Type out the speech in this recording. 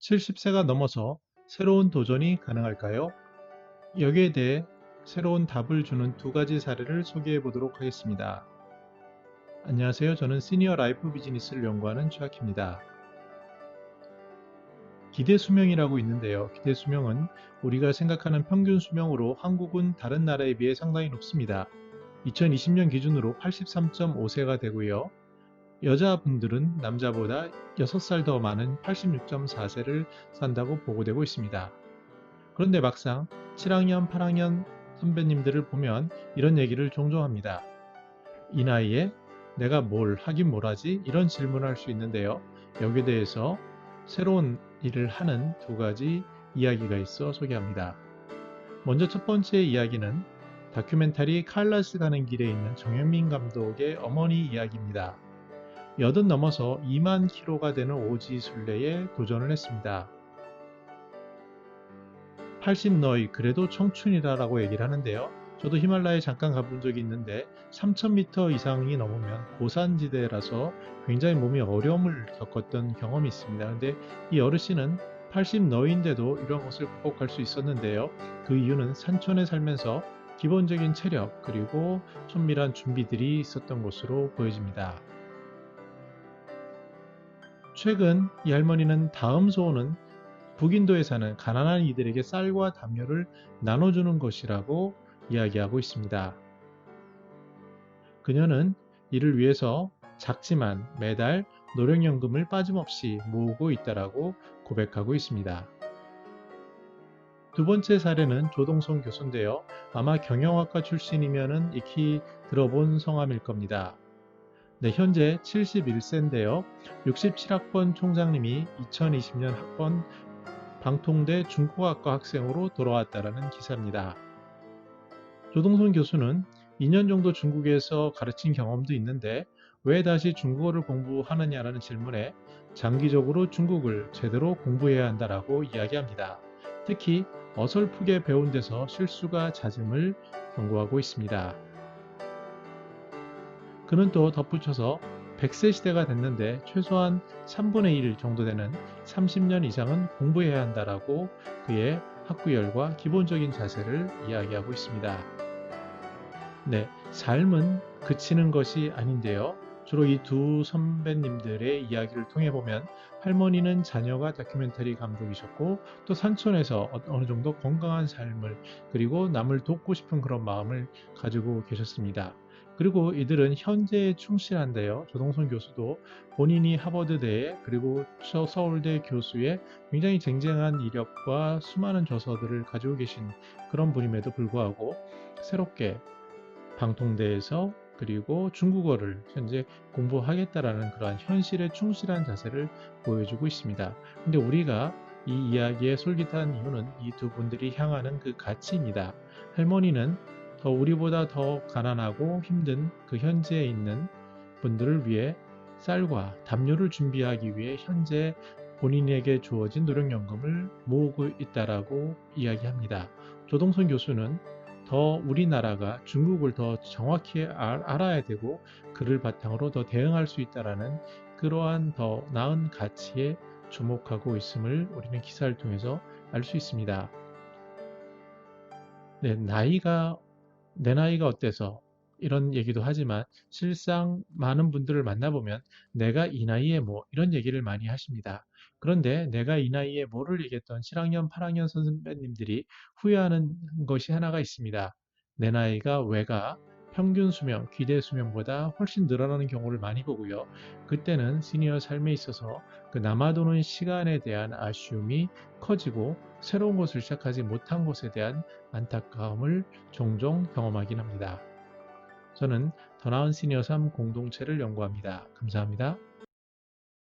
70세가 넘어서 새로운 도전이 가능할까요? 여기에 대해 새로운 답을 주는 두 가지 사례를 소개해 보도록 하겠습니다. 안녕하세요. 저는 시니어 라이프 비즈니스를 연구하는 최학입니다. 기대 수명이라고 있는데요. 기대 수명은 우리가 생각하는 평균 수명으로 한국은 다른 나라에 비해 상당히 높습니다. 2020년 기준으로 83.5세가 되고요. 여자분들은 남자보다 6살 더 많은 86.4세를 산다고 보고되고 있습니다. 그런데 막상 7학년, 8학년 선배님들을 보면 이런 얘기를 종종 합니다. 이 나이에 내가 뭘 하긴 뭘 하지? 이런 질문을 할 수 있는데요. 여기에 대해서 새로운 일을 하는 두 가지 이야기가 있어 소개합니다. 먼저 첫 번째 이야기는 다큐멘터리 칼라스 가는 길에 있는 정현민 감독의 어머니 이야기입니다. 여든 넘어서 2만 킬로가 되는 오지 순례에 도전을 했습니다. 80 너희 그래도 청춘이라라고 얘기를 하는데요. 저도 히말라야에 잠깐 가본 적이 있는데 3000m 이상이 넘으면 고산지대라서 굉장히 몸이 어려움을 겪었던 경험이 있습니다. 근데 이 어르신은 80 너인데도 이런 것을 극복할 수 있었는데요. 그 이유는 산촌에 살면서 기본적인 체력 그리고 천밀한 준비들이 있었던 것으로 보여집니다. 최근 이 할머니는 다음 소원은 북인도에 사는 가난한 이들에게 쌀과 담요를 나눠주는 것이라고 이야기하고 있습니다. 그녀는 이를 위해서 작지만 매달 노령연금을 빠짐없이 모으고 있다라고 고백하고 있습니다. 두 번째 사례는 조동성 교수인데요. 아마 경영학과 출신이면은 익히 들어본 성함일 겁니다. 네, 현재 71세인데요. 67학번 총장님이 2020년 학번 방통대 중국학과 학생으로 돌아왔다라는 기사입니다. 조동선 교수는 2년 정도 중국에서 가르친 경험도 있는데 왜 다시 중국어를 공부하느냐라는 질문에 장기적으로 중국을 제대로 공부해야 한다라고 이야기합니다. 특히 어설프게 배운 데서 실수가 잦음을 경고하고 있습니다. 그는 또 덧붙여서 100세 시대가 됐는데 최소한 3분의 1 정도 되는 30년 이상은 공부해야 한다라고 그의 학구열과 기본적인 자세를 이야기하고 있습니다. 네, 삶은 그치는 것이 아닌데요. 주로 이 두 선배님들의 이야기를 통해 보면 할머니는 자녀가 다큐멘터리 감독이셨고 또 산촌에서 어느 정도 건강한 삶을 그리고 남을 돕고 싶은 그런 마음을 가지고 계셨습니다. 그리고 이들은 현재에 충실한데요. 조동선 교수도 본인이 하버드대 그리고 서울대 교수의 굉장히 쟁쟁한 이력과 수많은 저서들을 가지고 계신 그런 분임에도 불구하고 새롭게 방통대에서 그리고 중국어를 현재 공부하겠다라는 그러한 현실에 충실한 자세를 보여주고 있습니다. 근데 우리가 이 이야기의 솔깃한 이유는 이 두 분들이 향하는 그 가치입니다. 할머니는 더 우리보다 더 가난하고 힘든 그 현재에 있는 분들을 위해 쌀과 담요를 준비하기 위해 현재 본인에게 주어진 노령연금을 모으고 있다라고 이야기합니다. 조동선 교수는 더 우리나라가 중국을 더 정확히 알아야 되고 그를 바탕으로 더 대응할 수 있다라는 그러한 더 나은 가치에 주목하고 있음을 우리는 기사를 통해서 알 수 있습니다. 네, 나이가 내 나이가 어때서 이런 얘기도 하지만 실상 많은 분들을 만나보면 내가 이 나이에 뭐 이런 얘기를 많이 하십니다. 그런데 내가 이 나이에 뭐를 얘기했던 7학년, 8학년 선배님들이 후회하는 것이 하나가 있습니다. 내 나이가 왜가 평균 수명, 기대 수명보다 훨씬 늘어나는 경우를 많이 보고요. 그때는 시니어 삶에 있어서 그 남아도는 시간에 대한 아쉬움이 커지고 새로운 것을 시작하지 못한 것에 대한 안타까움을 종종 경험하긴 합니다. 저는 더 나은 시니어 삶 공동체를 연구합니다. 감사합니다.